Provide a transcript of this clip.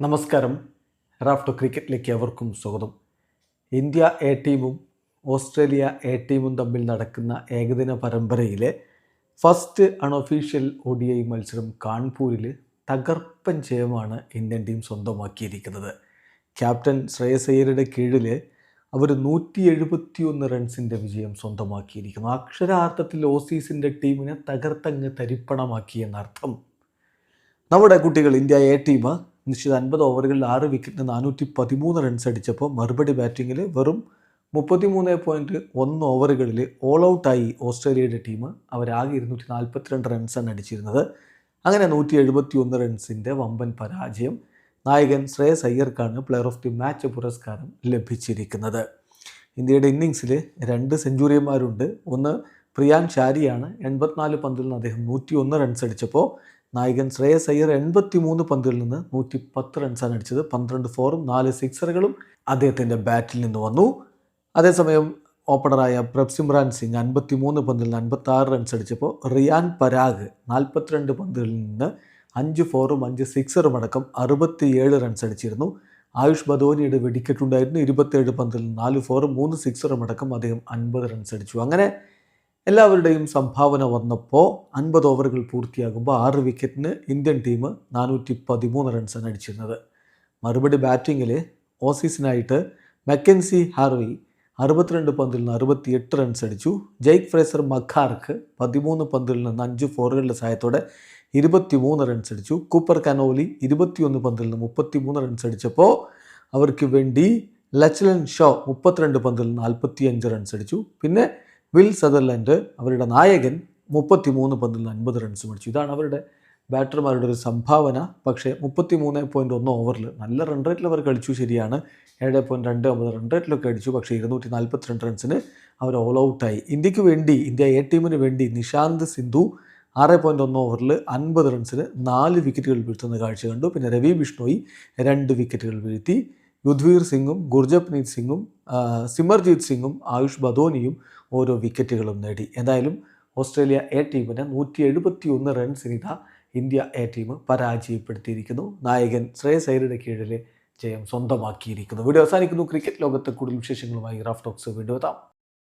നമസ്കാരം. റാഫ്റ്റോ ക്രിക്കറ്റിലേക്ക് അവർക്കും സ്വാഗതം. ഇന്ത്യ എ ടീമും ഓസ്ട്രേലിയ എ ടീമും തമ്മിൽ നടക്കുന്ന ഏകദിന പരമ്പരയിലെ first unofficial O D I മത്സരം കാൺപൂരിൽ തകർപ്പൻ ജയമാണ് ഇന്ത്യൻ ടീം സ്വന്തമാക്കിയിരിക്കുന്നത്. ക്യാപ്റ്റൻ ശ്രേയസ് അയ്യരുടെ കീഴിൽ അവർ നൂറ്റി എഴുപത്തിയൊന്ന് റൺസിന്റെ വിജയം സ്വന്തമാക്കിയിരിക്കുന്നു. അക്ഷരാർത്ഥത്തിൽ ഓസീസിന്റെ ടീമിനെ തകർത്തങ്ങ് തരിപ്പണമാക്കി എന്നർത്ഥം. നമ്മുടെ കുട്ടികൾ ഇന്ത്യ എ ടീം നിശ്ചിത അൻപത് ഓവറുകളിൽ ആറ് വിക്കറ്റിന് നാനൂറ്റി പതിമൂന്ന് റൺസ് അടിച്ചപ്പോൾ മറുപടി ബാറ്റിങ്ങിൽ വെറും മുപ്പത്തിമൂന്ന് പോയിന്റ് ഒന്ന് ഓവറുകളിൽ ഓൾ ഔട്ടായി ഓസ്ട്രേലിയയുടെ ടീം അവരാകെ ഇരുന്നൂറ്റി നാൽപ്പത്തിരണ്ട് റൺസാണ് അടിച്ചിരുന്നത്. അങ്ങനെ നൂറ്റി എഴുപത്തി ഒന്ന് റൺസിന്റെ വമ്പൻ പരാജയം നായകൻ ശ്രേയസ് അയ്യർക്കാണ് പ്ലെയർ ഓഫ് ദി മാച്ച് പുരസ്കാരം ലഭിച്ചിരിക്കുന്നത്. ഇന്ത്യയുടെ ഇന്നിങ്സിൽ രണ്ട് സെഞ്ചുറിയന്മാരുണ്ട് ഒന്ന് പ്രിയാൻ ഷാരിയാണ് എൺപത്തിനാല് പന്തിൽ നിന്ന് അദ്ദേഹം നൂറ്റി ഒന്ന് റൺസ് അടിച്ചപ്പോൾ നായകൻ ശ്രേയസ് അയ്യർ എൺപത്തി മൂന്ന് പന്തിൽ നിന്ന് നൂറ്റി പത്ത് റൺസാണ് അടിച്ചത്. പന്ത്രണ്ട് ഫോറും നാല് സിക്സറുകളും അദ്ദേഹത്തിന്റെ ബാറ്റിൽ നിന്ന് വന്നു. അതേസമയം ഓപ്പണറായ പ്രബ്സിമ്രാൻ സിംഗ് അൻപത്തി മൂന്ന് പന്തിൽ നിന്ന് അൻപത്തി ആറ് റൺസ് അടിച്ചപ്പോൾ റിയാൻ പരാഗ് നാൽപ്പത്തിരണ്ട് പന്തിൽ നിന്ന് അഞ്ച് ഫോറും അഞ്ച് സിക്സറും അടക്കം അറുപത്തിയേഴ് റൺസ് അടിച്ചിരുന്നു. ആയുഷ് ബദോനിയുടെ വെടിക്കെട്ടുണ്ടായിരുന്നു. ഇരുപത്തേഴ് പന്തിൽ നാല് ഫോറും മൂന്ന് സിക്സറും അടക്കം അദ്ദേഹം അൻപത് റൺസ് അടിച്ചു. അങ്ങനെ എല്ലാവരുടെയും സംഭാവന വന്നപ്പോൾ അൻപത് ഓവറുകൾ പൂർത്തിയാകുമ്പോൾ ആറ് വിക്കറ്റിന് ഇന്ത്യൻ ടീം നാനൂറ്റി പതിമൂന്ന് റൺസാണ് അടിച്ചിരുന്നത്. മറുപടി ബാറ്റിങ്ങിൽ ഓസീസിനായിട്ട് മെക്കൻസി ഹാർവി അറുപത്തിരണ്ട് പന്തിൽ നിന്ന് അറുപത്തിയെട്ട് റൺസ് അടിച്ചു. ജെയ്ക്ക് ഫ്രേസർ മഖാർക്ക് പതിമൂന്ന് പന്തിൽ നിന്ന് അഞ്ച് ഫോറുകളുടെ സഹായത്തോടെ ഇരുപത്തിമൂന്ന് റൺസ് അടിച്ചു. കൂപ്പർ കനോലി ഇരുപത്തിയൊന്ന് പന്തിൽ നിന്ന് മുപ്പത്തിമൂന്ന് റൺസ് അടിച്ചപ്പോൾ അവർക്ക് വേണ്ടി ലച്ലൻ ഷോ മുപ്പത്തിരണ്ട് പന്തിൽ നിന്ന് നാൽപ്പത്തിയഞ്ച് റൺസ് അടിച്ചു. പിന്നെ വിൽ സദർലൻഡ് അവരുടെ നായകൻ മുപ്പത്തി മൂന്ന് പന്തിൽ അൻപത് റൺസ് മേടിച്ചു. ഇതാണ് അവരുടെ ബാറ്റർമാരുടെ ഒരു സംഭാവന. പക്ഷേ മുപ്പത്തി മൂന്ന് പോയിന്റ് ഒന്ന് ഓവറിൽ നല്ല റൺ റേറ്റിൽ അവർ കളിച്ചു ശരിയാണ്. ഏഴ് പോയിന്റ് രണ്ട് ഒമ്പത് റൺ റേറ്റിലൊക്കെ അടിച്ചു. പക്ഷേ ഇരുന്നൂറ്റി നാൽപ്പത്തിരണ്ട് റൺസിന് അവർ ഓൾ ഔട്ടായി ഇന്ത്യയ്ക്ക് വേണ്ടി ഇന്ത്യ എ ടീമിന് വേണ്ടി നിഷാന്ത് സിന്ധു ആറ് പോയിന്റ് ഒന്ന് ഓവറിൽ അൻപത് റൺസിന് നാല് വിക്കറ്റുകൾ വീഴ്ത്തുന്ന കാഴ്ച കണ്ടു. പിന്നെ രവി ബിഷ്ണോയി രണ്ട് വിക്കറ്റുകൾ വീഴ്ത്തി. യുദ്വീർ സിംഗും ഗുർജപ്നീത് സിംഗും സിമർജീത് സിംഗും ആയുഷ് ബദോനിയും ഓരോ വിക്കറ്റുകളും നേടി. എന്തായാലും ഓസ്ട്രേലിയ എ ടീമിനെ നൂറ്റി എഴുപത്തി ഒന്ന് റൺസിനിത ഇന്ത്യ എ ടീം പരാജയപ്പെടുത്തിയിരിക്കുന്നു. നായകൻ ശ്രേയസ് അയ്യരുടെ കീഴിൽ ജയം സ്വന്തമാക്കിയിരിക്കുന്നു. വീഡിയോ അവസാനിക്കുന്നു. ക്രിക്കറ്റ് ലോകത്തെ കൂടുതൽ വിശേഷങ്ങളുമായി റാഫ് ടോക്സ് വീണ്ടും എത്താം.